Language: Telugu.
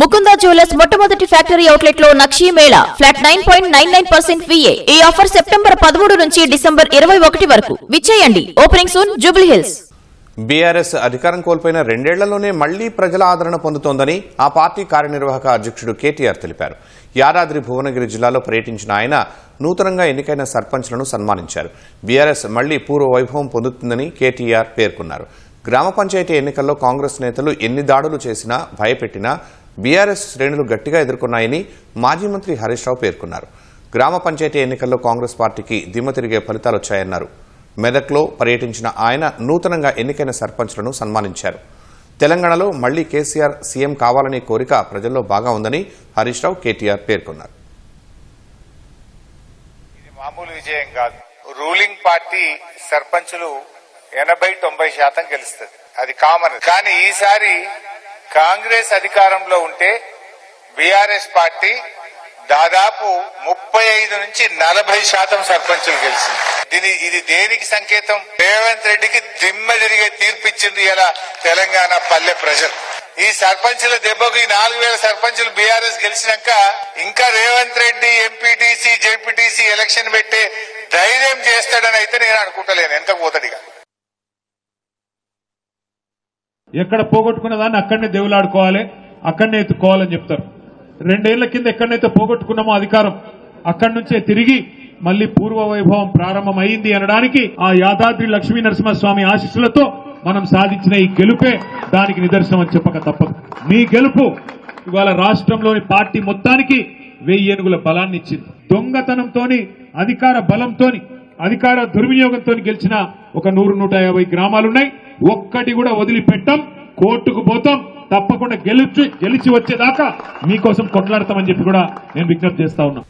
ముకుందా జ్యువెలర్స్ మొట్టమొదటి factory అవుట్లెట్లో Nakshi Mela flat nine point nine nine percent VA ఈ ఆఫర్ సెప్టెంబర్ పదమూడు నుంచి డిసెంబర్ ఇరవై ఒకటి వరకు. విచ్చేయండి. Opening soon Jubilee Hills BRS అధికారం కోల్పోయిన రెండేళ్ళలోనే మళ్ళీ ప్రజల ఆదరణ పొందుతోందని ఆ పార్టీ కార్యనిర్వాహక అధ్యక్షుడు కేటీఆర్ తెలిపారు. యాదాద్రి భువనగిరి జిల్లాలో పర్యటించిన ఆయన నూతనంగా ఎన్నికైన సర్పంచ్లను సన్మానించారు. బీఆర్ఎస్ మళ్ళీ పూర్వ వైభవం పొందుతుందని కేటీఆర్ పేర్కొన్నారు. గ్రామ పంచాయతీ ఎన్నికల్లో కాంగ్రెస్ నేతలు ఎన్ని దాడులు చేసినా భయపెట్టినా బీఆర్ఎస్ శ్రేణులు గట్టిగా ఎదుర్కొన్నాయని మాజీ మంత్రి హరీష్ రావు పేర్కొన్నారు. గ్రామ పంచాయతీ ఎన్నికల్లో కాంగ్రెస్ పార్టీకి దిమ్మ తిరిగే ఫలితాలు వచ్చాయన్నారు. మెదక్లో పర్యటించిన ఆయన నూతనంగా ఎన్నికైన సర్పంచ్లను సన్మానించారు. తెలంగాణలో మళ్ళీ కేసీఆర్ సీఎం కావాలనే కోరిక ప్రజల్లో బాగా ఉందని హరీష్ రావు కేటీఆర్ పేర్కొన్నారు. ఇది మామూలు విజయం కాదు. రూలింగ్ పార్టీ సర్పంచులు ఎనభై తొంభై శాతం గెలుస్తుంది. అది కామన్. కానీ ఈసారి కాంగ్రెస్ అధికారంలో ఉంటే బీఆర్ఎస్ పార్టీ దాదాపు ముప్పై ఐదు నుంచి నలభై శాతం సర్పంచులు గెలిచింది. దీని ఇది దేనికి సంకేతం? రేవంత్ రెడ్డికి దిమ్మ తిరిగే తీర్పిచ్చింది ఇలా తెలంగాణ పల్లె ప్రజలు. ఈ సర్పంచుల దెబ్బకు ఈ నాలుగు వేల సర్పంచులు బీఆర్ఎస్ గెలిచినాక ఇంకా Revanth Reddy MPTC ZPTC election పెట్టే ధైర్యం చేస్తాడని అయితే నేను అనుకుంటలేను. ఎక్కడ పోగొట్టుకున్న దాన్ని అక్కడనే దేవులాడుకోవాలి అక్కడనే ఎత్తుకోవాలని చెప్తారు. రెండేళ్ళ కింద ఎక్కడనైతే పోగొట్టుకున్నామో అధికారం అక్కడి నుంచే తిరిగి మళ్ళీ పూర్వ వైభవం ప్రారంభమైంది అనడానికి ఆ యాదాద్రి లక్ష్మీ నరసింహస్వామి ఆశీస్సులతో మనం సాధించిన ఈ గెలుపే దానికి నిదర్శనం అని చెప్పక తప్పదు. మీ గెలుపు ఇవాళ రాష్ట్రంలోని పార్టీ మొత్తానికి వెయ్యి ఏనుగుల బలాన్ని ఇచ్చింది. దొంగతనంతోని అధికార బలంతోని అధికార దుర్వినియోగంతో గెలిచిన ఒక నూరు నూట యాభై గ్రామాలున్నాయి. ఒక్కటి కూడా వదిలిపెట్టాం కోర్టుకు పోతాం తప్పకుండా గెలిచి గెలిచి వచ్చేదాకా మీకోసం కొట్లాడతామని చెప్పి కూడా నేను విజ్ఞప్తి చేస్తా ఉన్నా.